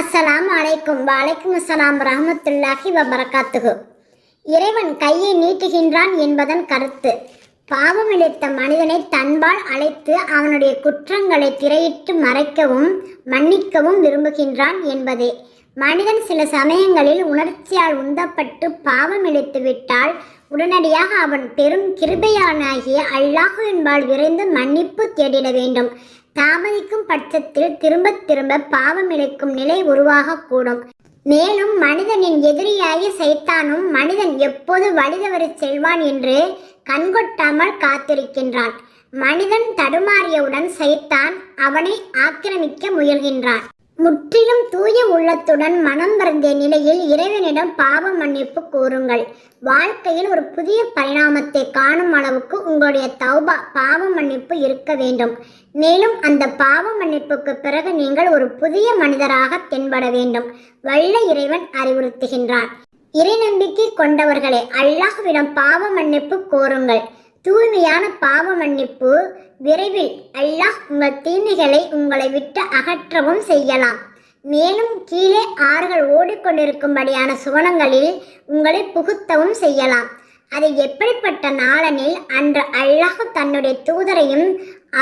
அஸ்ஸலாம் அலைக்கும். வலைக்கும் அஸ்ஸலாம். ரஹமத்துல்லாஹி வபரகாத்துகு இறைவன் கையை நீட்டுகின்றான் என்பதன் கருத்து. பாவம் இழைத்த மனிதனை தன்பால் அழைத்து அவனுடைய குற்றங்களை திரையிட்டு மறைக்கவும் மன்னிக்கவும் விரும்புகின்றான் என்பதே. மனிதன் சில சமயங்களில் உணர்ச்சியால் உந்தப்பட்டு பாவம் இழைத்து விட்டால் உடனடியாக அவன் பெரும் கிருபையானாகிய அல்லாஹுவின்பால் விரைந்து மன்னிப்பு தேடிட வேண்டும். தாமதிக்கும் பட்சத்தில் திரும்ப திரும்ப பாவம் இழைக்கும் நிலை உருவாகக்கூடும் மேலும் மனிதனின் எதிரியாகிய சைத்தானும் மனிதன் எப்போது வழிதவறி செல்வான் என்று கண்கொட்டாமல் காத்திருக்கின்றான். மனிதன் தடுமாறியவுடன் சைத்தான் அவனை ஆக்கிரமிக்க முயல்கின்றான். முற்றிலும் தூய உள்ளத்துடன் மனம் வருந்திய நிலையில் இறைவனிடம் பாவ மன்னிப்பு கூறுங்கள். வாழ்க்கையில் ஒரு புதிய பரிணாமத்தை காணும் அளவுக்கு உங்களுடைய தௌபா பாவ மன்னிப்பு இருக்க வேண்டும். மேலும் அந்த பாவ மன்னிப்புக்கு பிறகு நீங்கள் ஒரு புதிய மனிதராக தென்பட வேண்டும். வல்ல இறைவன் அறிவுறுத்துகின்றான். இறை நம்பிக்கை கொண்டவர்களே அல்லாஹ்விடம் பாவ மன்னிப்பு கோருங்கள். தூய்மையான பாவ மன்னிப்பு விரைவில் அல்லாஹ் உங்கள் தீமைகளை உங்களை விட்டு அகற்றவும் செய்யலாம். மேலும் கீழே ஆறுகள் ஓடிக்கொண்டிருக்கும்படியான சுவனங்களில் உங்களை புகுத்தவும் செய்யலாம். அது எப்படிப்பட்ட நாளனில் அன்று அல்லாஹ் தன்னுடைய தூதரையும்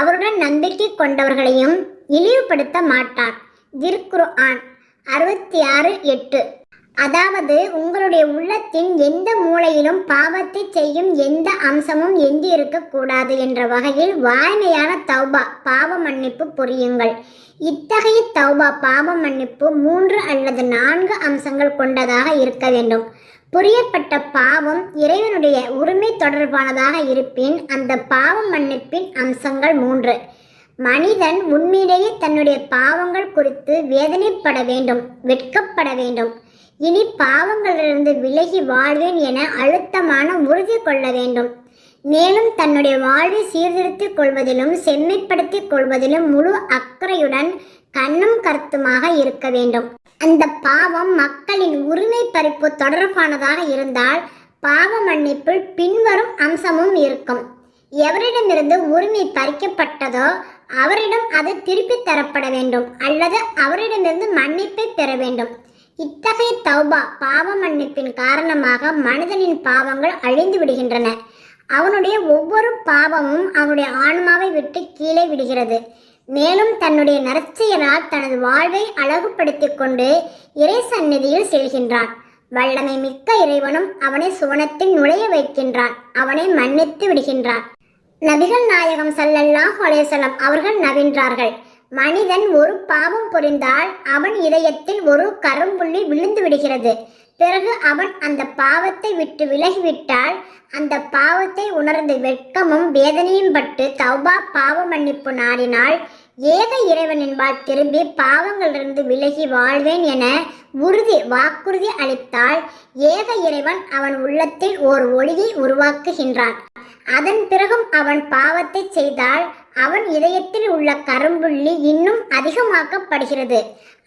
அவருடன் நம்பிக்கை கொண்டவர்களையும் இழிவுபடுத்த மாட்டார். திருக்குரு ஆன் அறுபத்தி ஆறு எட்டு. அதாவது உங்களுடைய உள்ளத்தின் எந்த மூலையிலும் பாவத்தை செய்யும் எந்த அம்சமும் எந்தி இருக்கக்கூடாது என்ற வகையில் வாய்மையான தௌபா பாவ மன்னிப்பு புரியுங்கள். இத்தகைய தௌபா பாவ மன்னிப்பு மூன்று அல்லது நான்கு அம்சங்கள் கொண்டதாக இருக்க வேண்டும். புரியப்பட்ட பாவம் இறைவனுடைய உரிமை தொடர்பானதாக இருப்பின் அந்த பாவ மன்னிப்பின் அம்சங்கள் மூன்று. மனிதன் உண்மையிலேயே தன்னுடைய பாவங்கள் குறித்து வேதனைப்பட வேண்டும் வெட்கப்பட வேண்டும். இனி பாவங்களிலிருந்து விலகி வாழ்வேன் என அழுத்தமான உறுதி கொள்ள வேண்டும். மேலும் தன்னுடைய வாழ்வை சீர்திருத்திக் கொள்வதிலும் செம்மைப்படுத்திக் கொள்வதிலும் முழு அக்கறையுடன் கண்ணும் கருத்துமாக இருக்க வேண்டும். அந்த பாவம் மக்களின் உரிமை பறிப்பு தொடர்பானதாக இருந்தால் பாவ மன்னிப்பில் பின்வரும் அம்சமும் இருக்கும். எவரிடமிருந்து உரிமை பறிக்கப்பட்டதோ அவரிடம் அது திருப்பி தரப்பட வேண்டும். அல்லது அவரிடமிருந்து மன்னிப்பை பெற வேண்டும். இத்தகைய தௌபா பாவ மன்னிப்பின் காரணமாக மனிதனின் பாவங்கள் அழிந்து விடுகின்றன. அவனுடைய ஒவ்வொரு பாவமும் அவனுடைய ஆன்மாவை விட்டு கீழே விடுகிறது. மேலும் தன்னுடைய நற்செயலால் தனது வாழ்வை அழகுபடுத்தி கொண்டு இறை சந்நிதியில் செல்கின்றான். வல்லமை மிக்க இறைவனும் அவனை சுவனத்தில் நுழைய வைக்கின்றான். அவனை மன்னித்து விடுகின்றான். நபிகள் நாயகம் சல்லல்லாஹ் அலேசலம் அவர்கள் நவின்றார்கள். மனிதன் ஒரு பாவம் புரிந்தால் அவன் இதயத்தில் ஒரு கரும்புள்ளி விழுந்து விடுகிறது. பிறகு அவன் அந்த பாவத்தை விட்டு விலகிவிட்டால் அந்த பாவத்தை உணர்ந்து வெட்கமும் வேதனையும் பட்டு தௌபா பாவ மன்னிப்பு நாடினால் ஏக இறைவனின்பால் திரும்பி பாவங்களிலிருந்து விலகி வாழ்வேன் என உறுதி வாக்குறுதி அளித்தால் ஏக இறைவன் அவன் உள்ளத்தில் ஓர் ஒளியை உருவாக்குகின்றான். அதன் பிறகும் அவன் பாவத்தை செய்தால் அவன் இதயத்தில் உள்ள கரும்புள்ளி இன்னும் அதிகமாக்கப்படுகிறது.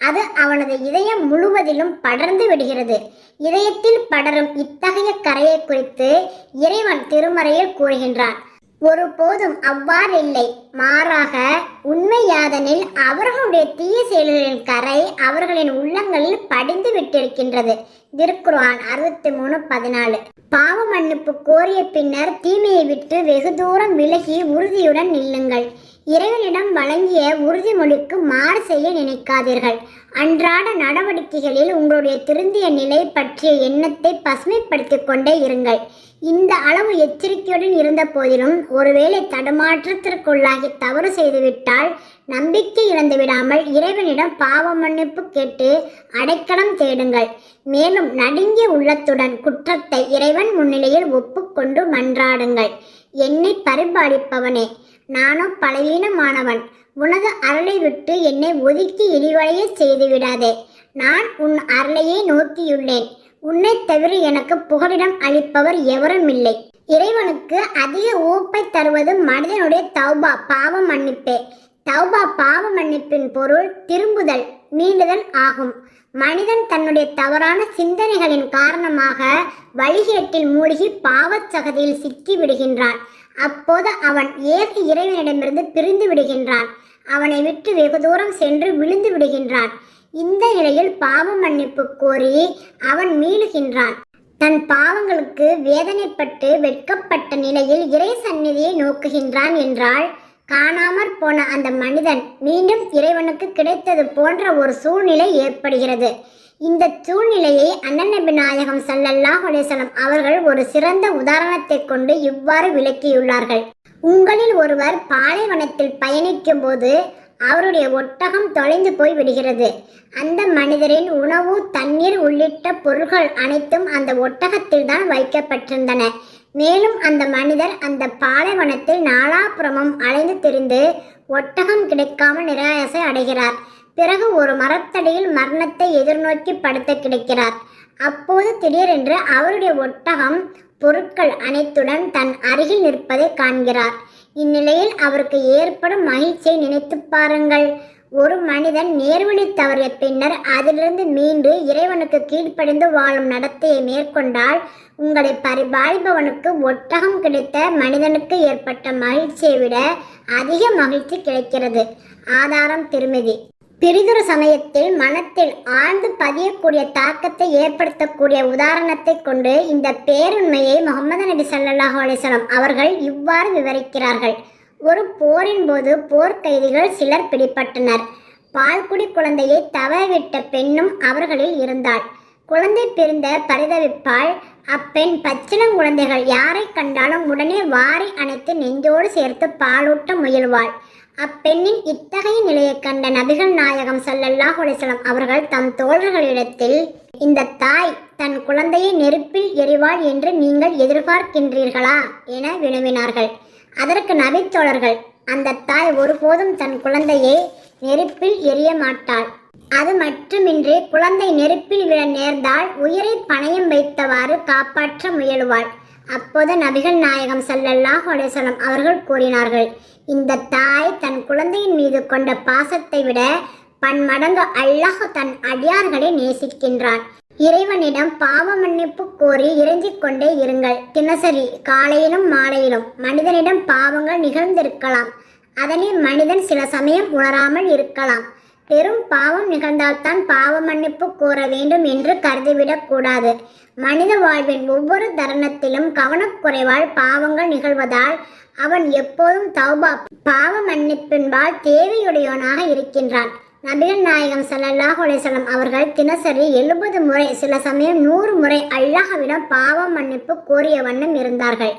அது அவனது இதயம் முழுவதிலும் படர்ந்து விடுகிறது. இதயத்தில் படரும் இத்தகைய கரையை குறித்து இறைவன் திருமறையில் கூறுகின்றான். ஒருபோதும் அவ்வாறில்லை மாறாக உண்மையாதனில் அவர்களுடைய தீய செயல்களின் கரை அவர்களின் உள்ளங்களில் படிந்து விட்டிருக்கின்றது. திருக்குர்ஆன் அறுபத்தி மூணு பதினாலு. பாவ மன்னிப்பு கோரிய பின்னர் தீமையை விட்டு வெகு தூரம் விலகி உறுதியுடன் நில்லுங்கள். இறைவனிடம் வழங்கிய உறுதிமொழிக்கு மாறு செய்ய நினைக்காதீர்கள். அன்றாட நடவடிக்கைகளில் உங்களுடைய திருந்திய நிலை பற்றிய எண்ணத்தை பசுமைப்படுத்திக் கொண்டே இருங்கள். இந்த அளவு எச்சரிக்கையுடன் இருந்த போதிலும் ஒருவேளை தடுமாற்றத்திற்குள்ளாகி தவறு செய்துவிட்டால் நம்பிக்கை இழந்து விடாமல் இறைவனிடம் பாவ மன்னிப்பு கேட்டு அடைக்கலம் தேடுங்கள். மேலும் நடுங்கிய உள்ளத்துடன் குற்றத்தை இறைவன் முன்னிலையில் ஒப்புக்கொண்டு மன்றாடுங்கள். என்னை பரிபாலிப்பவனே நானோ பலவீனமானவன். உனது அருளை விட்டு என்னை ஒதுக்கி இழிவடைய செய்துவிடாதே. நான் உன் அருளையே நோக்கியுள்ளேன். உன்னை தவிர எனக்கு புகலிடம் அளிப்பவர் எவரும் இல்லை. இறைவனுக்கு அதிக ஊப்பை தருவது மனிதனுடைய தௌபா பாவ மன்னிப்பே. தௌபா பாவ மன்னிப்பின் பொருள் திரும்புதல் மீண்டுதல் ஆகும். மனிதன் தன்னுடைய தவறான சிந்தனைகளின் காரணமாக வழிகேட்டில் மூழ்கி பாவச் சகதியில் சிக்கி விடுகின்றான் அப்போது அவன் ஏக இறைவனிடமிருந்து பிரிந்து விடுகின்றான்? அவனை விட்டு வெகு தூரம் சென்று விழுந்து விடுகின்றான். இந்த நிலையில் பாவ மன்னிப்பு கோரி அவன் மீளுகின்றான். தன் பாவங்களுக்கு வேதனைப்பட்டு வெட்கப்பட்ட நிலையில் இறை சந்நிதியை நோக்குகின்றான் என்றால் காணாமற் போன அந்த மனிதன் மீண்டும் இறைவனுக்கு கிடைத்தது போன்ற ஒரு சூழ்நிலை ஏற்படுகிறது. இந்த சூழ்நிலையை அண்ணன் நபி நாயகம் அவர்கள் ஒரு சிறந்த உதாரணத்தை கொண்டு இவ்வாறு விளக்கியுள்ளார்கள். உங்களில் ஒருவர் பாலைவனத்தில் பயணிக்கும் போது அவருடைய ஒட்டகம் தொலைந்து போய் விடுகிறது. அந்த மனிதரின் உணவு தண்ணீர் உள்ளிட்ட பொருள்கள் அனைத்தும் அந்த ஒட்டகத்தில் தான் வைக்கப்பட்டிருந்தன. மேலும் அந்த மனிதர் அந்த பாலைவனத்தில் நாலாபுறமும் அலைந்து திரிந்து ஒட்டகம் கிடைக்காமல் நிராயசை அடைகிறார். பிறகு ஒரு மரத்தடியில் மரணத்தை எதிர்நோக்கி படுத்த கிடக்கிறார். அப்போது திடீரென்று அவருடைய ஒட்டகம் பொருட்கள் அனைத்துடன் தன் அருகில் நிற்பதை காண்கிறார். இந்நிலையில் அவருக்கு ஏற்படும் மகிழ்ச்சியை நினைத்து பாருங்கள். ஒரு மனிதன் நேர்வழி தவறிய பின்னர் அதிலிருந்து மீண்டு இறைவனுக்கு கீழ்ப்படிந்து வாழும் நடத்தையை மேற்கொண்டால் உங்களை பரிபாலிப்பவனுக்கு ஒட்டகம் கிடைத்த மனிதனுக்கு ஏற்பட்ட மகிழ்ச்சியை விட அதிக மகிழ்ச்சி கிடைக்கிறது. ஆதாரம் திருமதி. பிரிதொரு சமயத்தில் மனத்தில் ஆழ்ந்து பதியக்கூடிய தாக்கத்தை ஏற்படுத்தக்கூடிய உதாரணத்தை கொண்டு இந்த பேருண்மையை முகமது நபி சல்லாஹ் அலிஸ்லாம் அவர்கள் இவ்வாறு விவரிக்கிறார்கள். ஒரு போரின் போது போர்க்கைதிகள் சிலர் பிடிபட்டனர். பால்குடி குழந்தையை தவறவிட்ட பெண்ணும் அவர்களில் இருந்தாள். குழந்தை பிறந்த பரிதவிப்பால் அப்பெண் பச்சிளங்குழந்தைகள் யாரை கண்டாலும் உடனே வாரி அணைத்து நெஞ்சோடு சேர்த்து பாலூட்ட முயல்வாள். அப்பெண்ணின் இத்தகைய நிலையை கண்ட நபிகள் நாயகம் ஸல்லல்லாஹு அலைஹி அவர்கள் தம் தோழர்களிடத்தில் இந்த தாய் தன் குழந்தையை நெருப்பில் எரிவாள் என்று நீங்கள் எதிர்பார்க்கின்றீர்களா? என வினவினார்கள். அதற்கு நபித்தோழர்கள் அந்த தாய் ஒருபோதும் தன் குழந்தையை நெருப்பில் எரிய மாட்டாள். அது மட்டுமின்றி குழந்தை நெருப்பில் விழ நேர்ந்தால் உயிரை பணயம் வைத்தவாறு காப்பாற்ற முயலுவாள். அப்போது நபிகள் நாயகம் ஸல்லல்லாஹு அலைஹி அவர்கள் கூறினார்கள் இந்த தாய் தன் குழந்தையின் மீது கொண்ட பாசத்தை விட பன்மடங்கு அல்லாஹ் தன் அடியார்களை நேசிக்கின்றான். இறைவனிடம் பாவ மன்னிப்பு கோரி இறைஞ்சிக் கொண்டே இருங்கள். தினசரி காலையிலும் மாலையிலும் மனிதனிடம் பாவங்கள் நிகழ்ந்திருக்கலாம். அதனை மனிதன் சில சமயம் உணராமல் இருக்கலாம். பெரும் பாவம் நிகழ்ந்தால்தான் பாவ மன்னிப்பு கோர வேண்டும் என்று கருதிவிடக் கூடாது. மனித வாழ்வின் ஒவ்வொரு தருணத்திலும் கவனக்குறைவால் பாவங்கள் நிகழ்வதால் அவன் எப்போதும் தௌபா பாவ மன்னிப்பின்பால் தேவையுடையவனாக இருக்கின்றான். நபிகள் நாயகம் ஸல்லல்லாஹு அலைஹி அவர்கள் தினசரி எழுபது முறை சில சமயம் நூறு முறை அல்லாஹவிடம் பாவ மன்னிப்பு கோரிய வண்ணம் இருந்தார்கள்.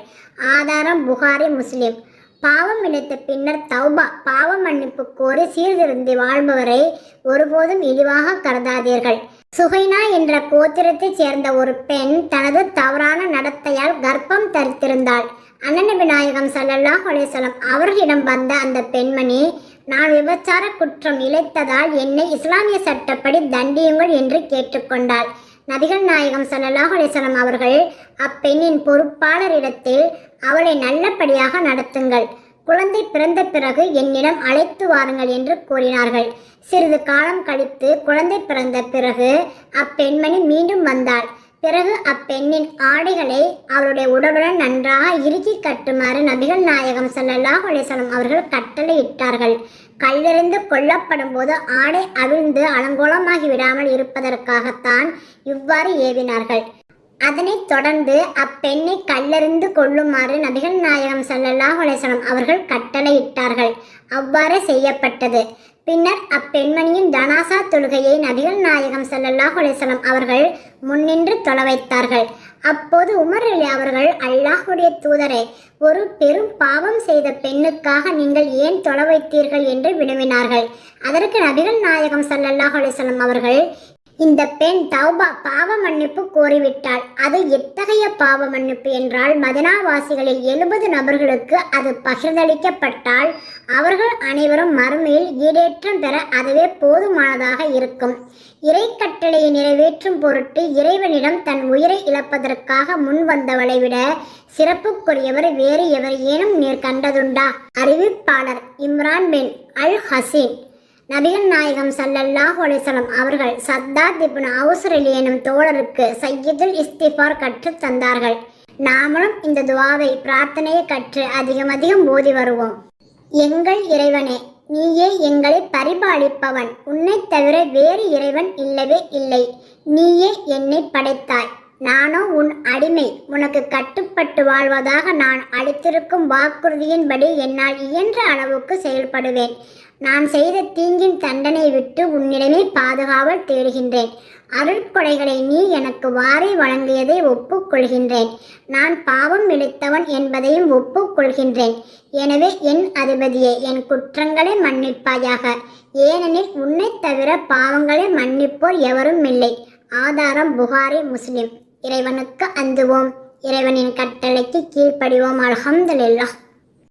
ஆதாரம் புகாரி முஸ்லிம். பாவம் இழைத்த பின்னர் தௌபா பாவ மன்னிப்பு கோரி சீர்திருந்தி வாழ்பவரை ஒருபோதும் இழிவாக கருதாதீர்கள். சுகைனா என்ற கோத்திரத்தைச் சேர்ந்த ஒரு பெண் தனது தவறான நடத்தையால் கர்ப்பம் தரித்திருந்தாள். அண்ணன் விநாயகம் சல்லல்லாஹ் அலைஹி அவர்களிடம் வந்த அந்த பெண்மணி நான் விபச்சார குற்றம் இழைத்ததால் என்னை இஸ்லாமிய சட்டப்படி தண்டியுங்கள் என்று கேட்டுக்கொண்டாள் நபிகள் நாயகம் சல்லல்லா அலைஹி அவர்கள் அப்பெண்ணின் பொறுப்பாளரிடத்தில் அவளை நல்லபடியாக நடத்துங்கள். குழந்தை பிறந்த பிறகு என்னிடம் அழைத்து வாருங்கள் என்று கூறினார்கள். சிறிது காலம் கழித்து குழந்தை பிறந்த பிறகு அப்பெண்மணி மீண்டும் வந்தாள். பிறகு அப்பெண்ணின் ஆடைகளை அவளுடைய உடலுடன் நன்றாக இறுக்கி கட்டுமாறு நபிகள் நாயகம் ஸல்லல்லாஹு அலைஹி அவர்கள் கட்டளையிட்டார்கள். கல்லெறிந்து கொல்லப்படும் போது ஆடை அவிழ்ந்து அலங்கோலமாகி விடாமல் இருப்பதற்காகத்தான் இவ்வாறு ஏவினார்கள். அதனைத் தொடர்ந்து அப்பெண்ணை கல்லறிந்து கொள்ளுமாறு நபிகள் நாயகம் சல்லல்லாஹ் அலேசலம் அவர்கள் கட்டளையிட்டார்கள். அவ்வாறு செய்யப்பட்டது. பின்னர் அப்பெண்மணியின் ஜனாசா தொழுகையை நபிகள் நாயகம் சல்லல்லாஹ் அலைஹி அவர்கள் முன்னின்று தொலை வைத்தார்கள் அப்போது உமர் அலி அவர்கள் அல்லாஹுடைய தூதரே ஒரு பெரும் பாவம் செய்த பெண்ணுக்காக நீங்கள் ஏன் தொலை வைத்தீர்கள் என்று வினவினார்கள். அதற்கு நபிகள் நாயகம் சல்லல்லாஹ் அலைஹி அவர்கள் இந்த பெண் தௌபா பாவ மன்னிப்பு கோரிவிட்டாள். அது எத்தகைய பாவ மன்னிப்பு என்றால் மதனாவாசிகளில் எழுபது நபர்களுக்கு அது பகிர்ந்தளிக்கப்பட்டால் அவர்கள் அனைவரும் மறுமையில் ஈடேற்றம் பெற அதுவே போதுமானதாக இருக்கும். இறை கட்டளையை நிறைவேற்றும் பொருட்டு இறைவனிடம் தன் உயிரை இழப்பதற்காக முன் வந்தவளை விட சிறப்புக்குரியவர் வேறு எவர் ஏனும் நீர் கண்டதுண்டா? அறிவிப்பாளர் இம்ரான் பின் அல் ஹசீன் நபிகள் நாயகம் சல்லல்லாஹ் அலைஹி அவர்கள் சத்தாத் இப்னு அவுசர் எனும் தோழருக்கு சையீதுல் இஸ்திஃபார் கற்றுத் தந்தார்கள். நாமளும் இந்த துவாவை பிரார்த்தனையை கற்று அதிகம் அதிகம் ஓதி வருவோம். எங்கள் இறைவனே நீயே எங்களை பரிபாலிப்பவன். உன்னை தவிர வேறு இறைவன் இல்லவே இல்லை. நீயே என்னை படைத்தாய். நானோ உன் அடிமை. உனக்கு கட்டுப்பட்டு வாழ்வதாக நான் அளித்திருக்கும் வாக்குறுதியின்படி என்னால் இயன்ற அளவுக்கு செயல்படுவேன். நான் செய்த தீங்கின் தண்டனை விட்டு உன்னிடமே பாதுகாவல் தேடுகின்றேன். அருட்கொடைகளை நீ எனக்கு வாரி வழங்கியதை ஒப்புக்கொள்கின்றேன். நான் பாவம் இழைத்தவன் என்பதையும் ஒப்புக்கொள்கின்றேன். எனவே என் அதிபதியே என் குற்றங்களை மன்னிப்பாயாக. ஏனெனில் உன்னைத் தவிர பாவங்களை மன்னிப்போர் எவரும் இல்லை. ஆதாரம் புகாரி முஸ்லிம். இறைவனுக்கு அந்துவோம். இறைவனின் கட்டளைக்கு கீழ்ப்படிவோம். அல்ஹம்துலில்லாஹ்.